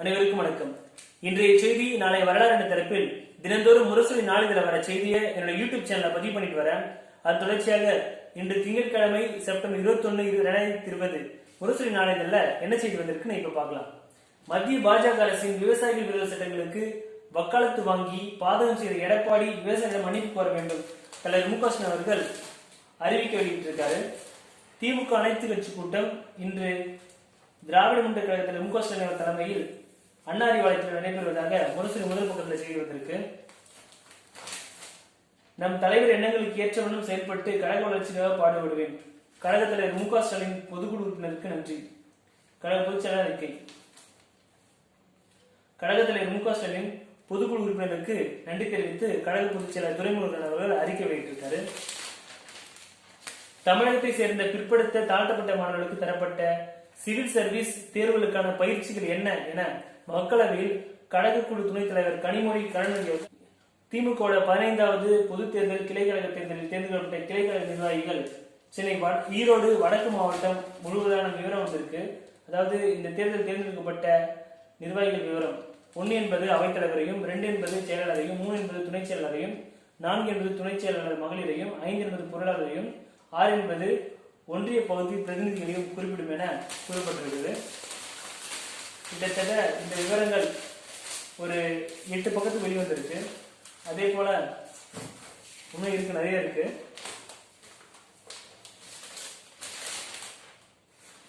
அனைவருக்கும் வணக்கம். இன்றைய செய்தி நாளை வரலாறு என்ற தரப்பில் தினந்தோறும் முரசொலி நாளிதழ வர செய்தியை என்னோட யூடியூப் சேனலை பதிவு பண்ணிட்டு வரேன். அது தொடர்ச்சியாக இன்று திங்கட்கிழமை செப்டம்பர் இருபத்தொன்னு இரண்டாயிரத்தி இருபது முரசொலி நாளிதழில் என்ன செய்தி வந்திருக்குன்னு இப்ப பார்க்கலாம். மத்திய பாஜக அரசின் விவசாயிகள் விரோத சட்டங்களுக்கு வக்காலத்து வாங்கி பாதகம் செய்த எடப்பாடி விவசாயிகளிடம் மன்னிப்பு கோர வேண்டும் தலைவர் மு அவர்கள் அறிவிக்க வெளியிட்டிருக்காரு. திமுக அனைத்து கட்சி கூட்டம் இன்று திராவிட முன்னேற்ற கழகத்தில் மு ஸ்டாலின் தலைமையில் அண்ணா அறிவாலயத்தில் நடைபெறுவதாக முரசு முதல் பக்கத்தில் செய்தி வந்திருக்கு. நம் தலைவர் எண்ணங்களுக்கு ஏற்றவனும் செயல்பட்டு கழக வளர்ச்சிக்காக பாடுபடுவேன். கழக தலைவர் மு க ஸ்டாலின் பொதுக்குழு உறுப்பினருக்கு நன்றி. கழக பொதுச்செயலாளர் அறிக்கை. கழக தலைவர் மு க ஸ்டாலின் பொதுக்குழு உறுப்பினருக்கு நன்றி தெரிவித்து கழக பொதுச் துறைமுகன் துரைமுருகன் அவர்கள் அறிக்கை வெளியிட்டிருக்காரு. தமிழகத்தை சேர்ந்த பிற்படுத்த தாழ்த்தப்பட்ட மாணவர்களுக்கு தரப்பட்ட சிவில் சர்வீஸ் தேர்வுகளுக்கான பயிற்சிகள் என்ன என மக்களவையில் கழக குழு துணைத் தலைவர் கனிமொழி கருணாநிதி திமுக பதினைந்தாவது பொது தேர்தல் கிளைக்கழக தேர்தலில் தேர்ந்தெடுக்கப்பட்ட கிளைக்கழக நிர்வாகிகள் சென்னை ஈரோடு வடக்கு மாவட்டம் முழுவதான விவரம் வந்திருக்கு. அதாவது இந்த தேர்தல் தேர்ந்தெடுக்கப்பட்ட நிர்வாகிகள் விவரம். ஒன்று என்பது அவைத்தலைவரையும் ரெண்டு என்பது செயலாளரையும் மூணு என்பது துணைச் செயலாளரையும் நான்கு என்பது துணைச் செயலாளர் மகளிரையும் ஐந்து என்பது பொருளாளரையும் ஆறு என்பது ஒன்றிய பகுதி பிரதிநிதிகளையும் குறிப்பிடும் என கூறப்பட்டிருக்கிறது. கிட்டத்தட்ட இந்த விவரங்கள் ஒரு எட்டு பக்கத்து வெளிவந்திருக்கு அதே போல இன்னும் இருக்கு நிறைய இருக்கு.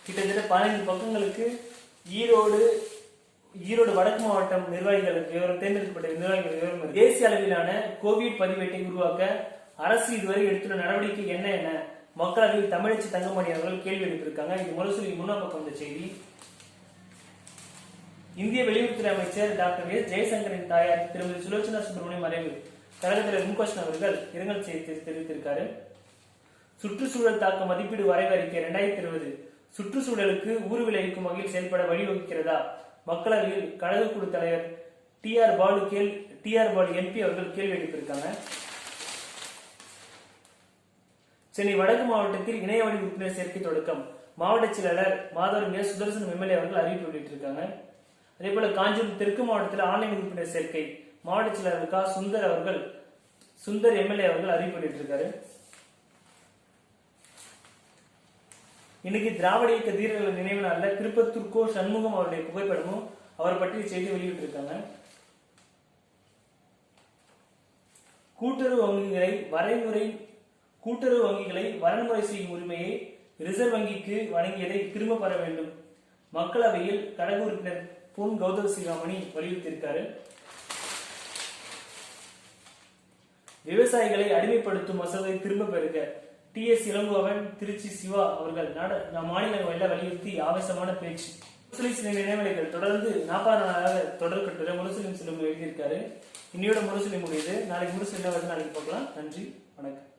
கிட்டத்தட்ட பதினைந்து பக்கங்களுக்கு ஈரோடு ஈரோடு வடக்கு மாவட்டம் நிர்வாகிகள் விவரம் தேர்ந்தெடுக்கப்பட்ட நிர்வாகிகள் விவரம் தேசிய அளவிலான கோவிட் பதிவேட்டை உருவாக்க அரசு இதுவரை எடுத்துள்ள நடவடிக்கை என்ன என மக்களவையில் தமிழச்சி தங்கமணி அவர்கள் கேள்வி எழுப்பியிருக்காங்க. இது முரசொலி முன்னாள் வந்த செய்தி. இந்திய வெளியுறவுத்துறை அமைச்சர் டாக்டர் எஸ் ஜெயசங்கரின் தாயார் திருமதி சுலோச்சனா சுப்பிரமணியம் மறைவு கழகத்தில் முகோஷ்ணன் அவர்கள் இரங்கல் செய்தி தெரிவித்திருக்காரு. சுற்றுச்சூழல் தாக்க மதிப்பீடு வரைவு அறிக்கை இரண்டாயிரத்தி இருபது சுற்றுச்சூழலுக்கு ஊறு விளைவிக்கும் வகையில் செயல்பட வழிவகுக்கிறதா? மக்களவையில் கழக குழு தலைவர் டி ஆர் பாலு கேள் டி ஆர் பாலு எம்பி அவர்கள் கேள்வி எழுப்பியிருக்காங்க. சென்னை வடக்கு மாவட்டத்தில் இணையவழி உறுப்பினர் சேர்க்கை தொடக்கம். மாவட்ட செயலாளர் மாதவரம் ஏ. சுதர்சன் எம்எல்ஏ அவர்கள் அறிவிப்பு வெளியிட்டிருக்காங்க. அதே போல காஞ்சிபுரம் தெற்கு மாவட்டத்தில் ஆன்லைன் உறுப்பினர் சேர்க்கை மாவட்ட செயலாளர் கா. சுந்தர் அவர்கள் சுந்தர் எம்எல்ஏ அவர்கள் அறிவிப்பு வெளியிட்டிருக்காரு. இன்னைக்கு திராவிட இயக்க தீரர்கள் நினைவு நாள்ல திருப்பத்தூர் கோ சண்முகம் அவருடைய புகைப்படமும் அவர் பற்றிய செய்தி வெளியிட்டிருக்காங்க. கூட்டுறவு வங்கிகளை வரைமுறை கூட்டுறவு வங்கிகளை வரன்முறை செய்யும் உரிமையை ரிசர்வ் வங்கிக்கு வழங்கியதை திரும்ப பெற வேண்டும். மக்களவையில் கழக உறுப்பினர் பொன் கௌதம் சிகாமணி வலியுறுத்தியிருக்காரு. விவசாயிகளை அடிமைப்படுத்தும் மசோதை திரும்ப பெறுக. டி. எஸ். இளங்கோவன் திருச்சி சிவா அவர்கள் நாட மாநிலங்களில் வலியுறுத்தி ஆவேசமான பேச்சு. முஸ்லிம் சில நினைவலைகள் தொடர்ந்து நாற்பது நாளாக தொடர் கட்டுரை முரசலிம் சிலம் எழுதியிருக்காரு. இன்னையோட முருசலிம் முடியுது. நாளைக்கு முருசலிம் நாளைக்கு பார்க்கலாம். நன்றி. வணக்கம்.